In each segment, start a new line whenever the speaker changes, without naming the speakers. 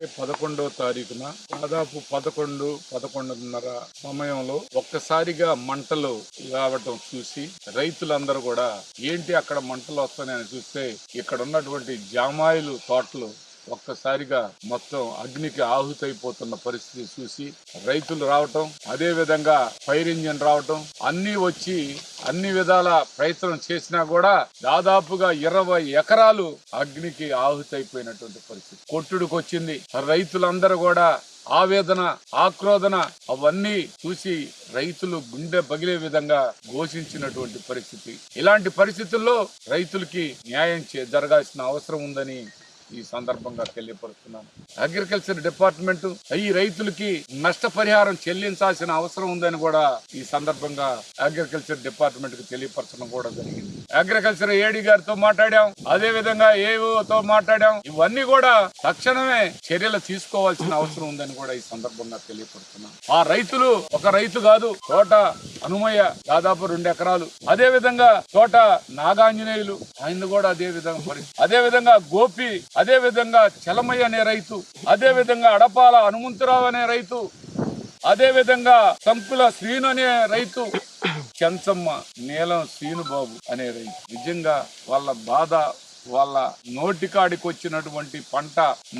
పదకొండవ తారీఖున దాదాపు పదకొండు పదకొండున్నర సమయంలో ఒక్కసారిగా మంటలు రావటం చూసి రైతులందరూ కూడా ఏంటి అక్కడ మంటలు వస్తున్నాయని చూస్తే ఇక్కడ ఉన్నటువంటి జామాయిలు తోటలు ఒక్కసారిగా మొత్తం అగ్నికి ఆహుతైపోతున్న పరిస్థితి చూసి రైతులు రావటం అదే విధంగా ఫైర్ ఇంజిన్ రావటం అన్ని వచ్చి అన్ని విధాల ప్రయత్నం చేసినా కూడా దాదాపుగా ఇరవై ఎకరాలు అగ్నికి ఆహుతైపోయినటువంటి పరిస్థితి. కొట్టుడికి వచ్చింది రైతులందరూ కూడా ఆవేదన ఆక్రోదన అవన్నీ చూసి రైతులు గుండె పగిలే విధంగా ఘోషించినటువంటి పరిస్థితి. ఇలాంటి పరిస్థితుల్లో రైతులకి న్యాయం చే జరగాల్సిన అవసరం ఉందని ఈ సందర్భంగా తెలియపరుస్తున్నాను. అగ్రికల్చర్ డిపార్ట్మెంట్ ఈ రైతులకి నష్టపరిహారం చెల్లించాల్సిన అవసరం ఉందని కూడా ఈ సందర్భంగా అగ్రికల్చర్ డిపార్ట్మెంట్కి తెలియపరచడం కూడా జరిగింది. అగ్రికల్చర్ ఏడి గారితో మాట్లాడాం. అదే విధంగా ఏఓతో మాట్లాడాం. ఇవన్నీ కూడా తక్షణమే చర్యలు తీసుకోవాల్సిన అవసరం ఉందని కూడా ఈ సందర్భంగా తెలియపరుస్తున్నాం ఆ రైతులు ఒక రైతు కాదు తోట హనుమయ్య దాదాపు రెండు ఎకరాలు. అదే విధంగా తోట నాగాంజనేయులు ఆయన కూడా అదే విధంగా పరిస్థితి అదే విధంగా గోపి అదే విధంగా చలమయ్య అనే రైతు అదే విధంగా అడపాల హనుమంతరావు అనే రైతు అదే విధంగా సంకుల శ్రీను అనే రైతు చెంచమ్మ నీలం శ్రీనుబాబు అనే రైతు. నిజంగా వాళ్ళ బాధ వాళ్ళ నోటికాడికి వచ్చినటువంటి పంట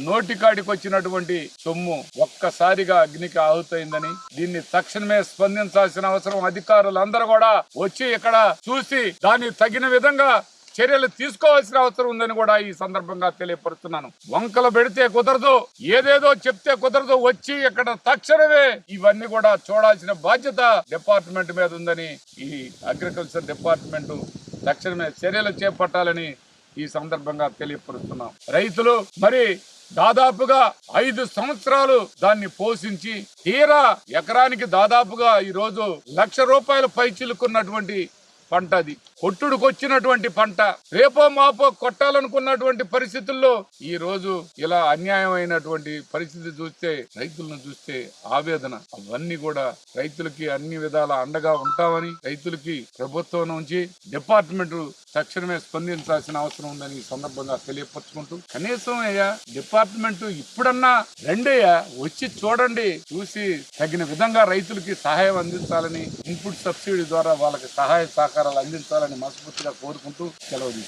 నోటికాడికి వచ్చినటువంటి సొమ్ము ఒక్కసారిగా అగ్నికి ఆహుతయిందని దీన్ని తక్షణమే స్పందించాల్సిన అవసరం అధికారులందరూ కూడా వచ్చి ఇక్కడ చూసి దాన్ని తగిన విధంగా చర్యలు తీసుకోవాల్సిన అవసరం ఉందని కూడా ఈ సందర్భంగా తెలియపరుస్తున్నాను. వంకలు పెడితే కుదరదు ఏదేదో చెప్తే కుదరదు వచ్చి ఇక్కడ తక్షణమే ఇవన్నీ కూడా చూడాల్సిన బాధ్యత డిపార్ట్మెంట్ మీద ఉందని ఈ అగ్రికల్చర్ డిపార్ట్మెంట్ తక్షణమే చర్యలు చేపట్టాలని ఈ సందర్భంగా తెలియపరుస్తున్నాం. రైతులు మరి దాదాపుగా ఐదు సంవత్సరాలు దాన్ని పోషించి తీరా ఎకరానికి దాదాపుగా ఈ రోజు లక్ష రూపాయల పైచిలుకున్నటువంటి పంట అది కొట్టుడుకొచ్చినటువంటి పంట రేపో మాపో కొట్టాలనుకున్నటువంటి పరిస్థితుల్లో ఈ రోజు ఇలా అన్యాయమైనటువంటి పరిస్థితి చూస్తే రైతులను చూస్తే ఆవేదన. అవన్నీ కూడా రైతులకి అన్ని విధాల అండగా ఉంటామని రైతులకి ప్రభుత్వం నుంచి డిపార్ట్మెంట్ తక్షణమే స్పందించాల్సిన అవసరం ఉందని ఈ సందర్భంగా తెలియపరచుకుంటూ కనీసం అయ్యా డిపార్ట్మెంట్ ఇప్పుడన్నా రెండయ్యా వచ్చి చూడండి చూసి తగిన విధంగా రైతులకి సహాయం అందించాలని ఇన్పుట్ సబ్సిడీ ద్వారా వాళ్ళకి సహాయ సహకారాలు అందించాలని మనస్ఫూర్తిగా కోరుకుంటూ సెలవు